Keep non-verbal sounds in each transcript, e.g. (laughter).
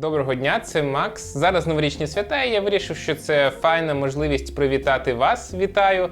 Доброго дня, це Макс. Зараз новорічні свята, і я вирішив, що це файна можливість привітати вас. Вітаю.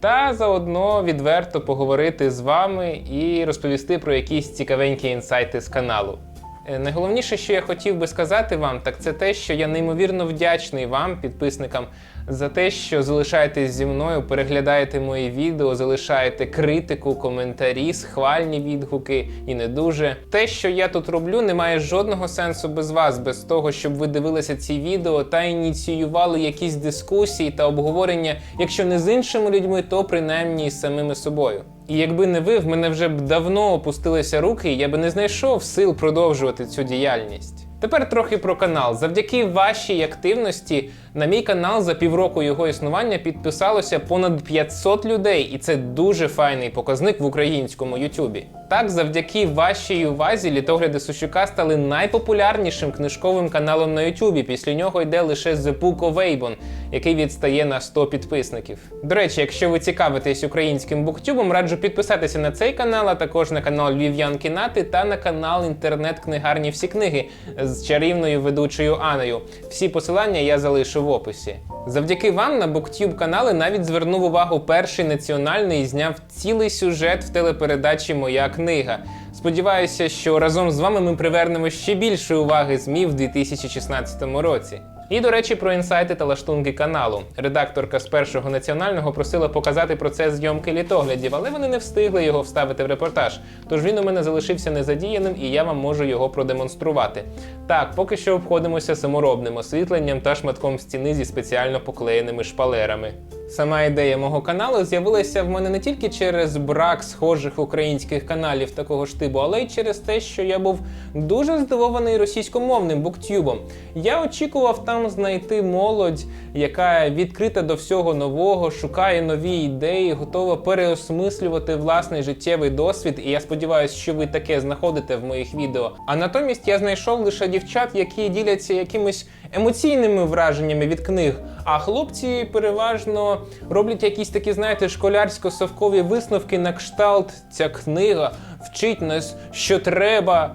Та заодно відверто поговорити з вами і розповісти про якісь цікавенькі інсайти з каналу. Е, Найголовніше, що я хотів би сказати вам, так це те, що я неймовірно вдячний вам, підписникам, за те, що залишаєтесь зі мною, переглядаєте мої відео, залишаєте критику, коментарі, схвальні відгуки і не дуже. Те, що я тут роблю, не має жодного сенсу без вас, без того, щоб ви дивилися ці відео та ініціювали якісь дискусії та обговорення, якщо не з іншими людьми, то принаймні з самими собою. І якби не ви, в мене вже б давно опустилися руки, і я би не знайшов сил продовжувати цю діяльність. Тепер трохи про канал. Завдяки вашій активності на мій канал за півроку його існування підписалося понад 500 людей, і це дуже файний показник в українському Ютубі. Так, завдяки вашій увазі літогляди Сущука стали найпопулярнішим книжковим каналом на Ютубі. Після нього йде лише The Book of Avon, який відстає на 100 підписників. До речі, якщо ви цікавитесь українським буктюбом, раджу підписатися на цей канал, а також на канал Львів'ян Кінати та на канал інтернет-книгарні Всі книги з чарівною ведучою Аною. Всі посилання я залишу в описі. Завдяки вам на BookTube канали навіть звернув увагу перший національний і зняв цілий сюжет в телепередачі Моя книга. Сподіваюся, що разом з вами ми привернемо ще більше уваги ЗМІ в 2016 році. І до речі, про інсайти та лаштунки каналу. Редакторка з першого національного просила показати процес зйомки літоглядів, але вони не встигли його вставити в репортаж. Тож він у мене залишився незадіяним, і я вам можу його продемонструвати. Так, поки що обходимося саморобним освітленням та шматком стіни зі спеціально поклеєними шпалерами. Сама ідея мого каналу з'явилася в мене не тільки через брак схожих українських каналів такого ж типу, але й через те, що я був дуже здивований російськомовним буктюбом. Я очікував там знайти молодь, яка відкрита до всього нового, шукає нові ідеї, готова переосмислювати власний життєвий досвід. І я сподіваюся, що ви таке знаходите в моїх відео. А натомість я знайшов лише дівчат, які діляться якимись емоційними враженнями від книг. А хлопці переважно роблять якісь такі, знаєте, школярсько-совкові висновки на кшталт. Ця книга вчить нас, що треба.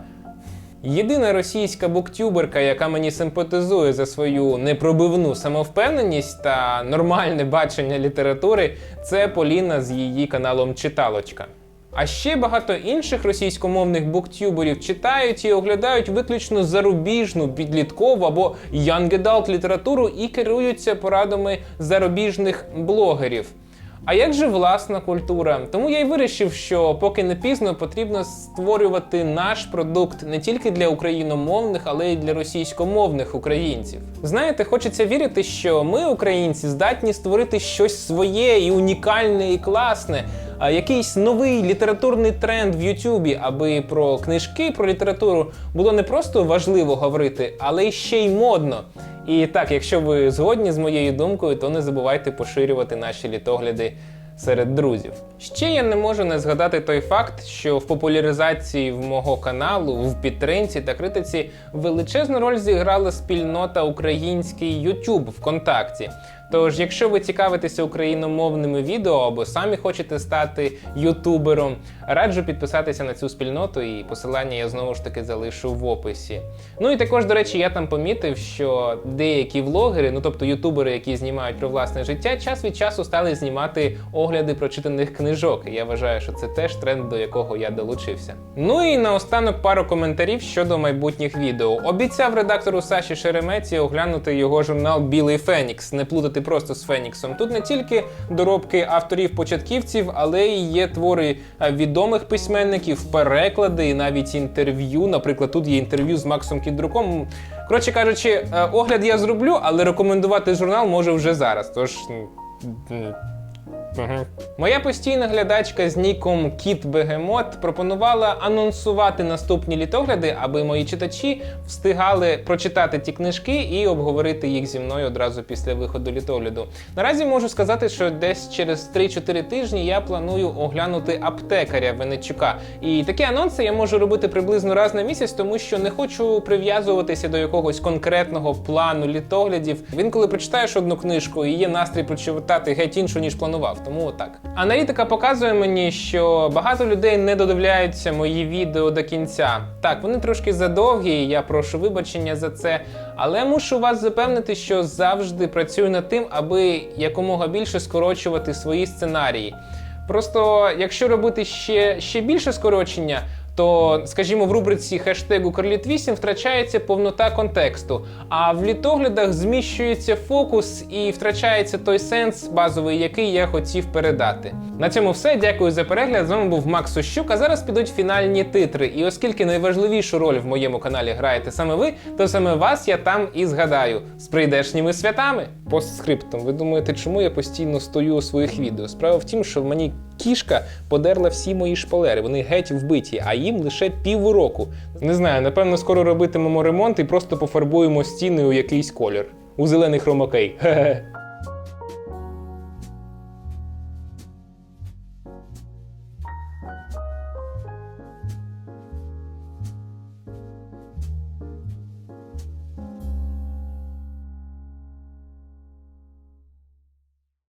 Єдина російська буктюберка, яка мені симпатизує за свою непробивну самовпевненість та нормальне бачення літератури, це Поліна з її каналом Читалочка. А ще багато інших російськомовних буктюберів читають і оглядають виключно зарубіжну, підліткову або young adult літературу і керуються порадами зарубіжних блогерів. А як же власна культура? Тому я й вирішив, що поки не пізно потрібно створювати наш продукт не тільки для україномовних, але й для російськомовних українців. Знаєте, хочеться вірити, що ми, українці, здатні створити щось своє і унікальне і класне. Якийсь новий літературний тренд в Ютубі, аби про книжки, про літературу було не просто важливо говорити, але ще й модно. І так, якщо ви згодні з моєю думкою, то не забувайте поширювати наші літогляди серед друзів. Ще я не можу не згадати той факт, що в популяризації в мого каналу, в підтримці та критиці величезну роль зіграла спільнота Український YouTube ВКонтакті. Тож, якщо ви цікавитеся україномовними відео або самі хочете стати ютубером, раджу підписатися на цю спільноту, і посилання я знову ж таки залишу в описі. Ну і також, до речі, я там помітив, що деякі влогери, ну тобто ютубери, які знімають про власне життя, час від часу стали знімати огляди прочитаних книжок. Я вважаю, що це теж тренд, до якого я долучився. Ну і наостанок пару коментарів щодо майбутніх відео. Обіцяв редактору Саші Шереметі оглянути його журнал Білий Фенікс, не плутати просто з Феніксом. Тут не тільки доробки авторів-початківців, але й є твори е, відомих письменників, переклади і навіть інтерв'ю. Наприклад, тут є інтерв'ю з Максом Кідруком. Коротше кажучи, е, огляд я зроблю, але рекомендувати журнал можу вже зараз. Тож. М, Моя постійна глядачка з ніком Кіт Бегемот пропонувала анонсувати наступні літогляди, аби мої читачі встигали прочитати ті книжки і обговорити їх зі мною одразу після виходу літогляду. Наразі можу сказати, що десь через 3-4 тижні я планую оглянути аптекаря Венечука. І такі анонси я можу робити приблизно раз на місяць, тому що не хочу прив'язуватися до якогось конкретного плану літоглядів. Він, коли прочитаєш одну книжку і є настрій прочитати геть іншу, ніж планував. Тому так. Аналітика показує мені, що багато людей не додивляються мої відео до кінця. Так, вони трошки задовгі, я прошу вибачення за це. Але мушу вас запевнити, що завжди працюю над тим, аби якомога більше скорочувати свої сценарії. Просто якщо робити ще, ще більше скорочення, то, скажімо, в рубриці хештегу Корліт 8 втрачається повнота контексту, а в літоглядах зміщується фокус і втрачається той сенс базовий, який я хотів передати. На цьому все. Дякую за перегляд. З вами був Макс Сущук, а зараз підуть фінальні титри. І оскільки найважливішу роль в моєму каналі граєте саме ви, то саме вас я там і згадаю з прийдешніми святами. Постскриптом. Ви думаєте, чому я постійно стою у своїх відео? Справа в тім, що в мені кішка подерла всі мої шпалери. Вони геть вбиті, а їм лише півроку. Не знаю, напевно, скоро робитимемо ремонт і просто пофарбуємо стіни у якийсь колір. У зелений хромакей. (laughs) Хе-хе.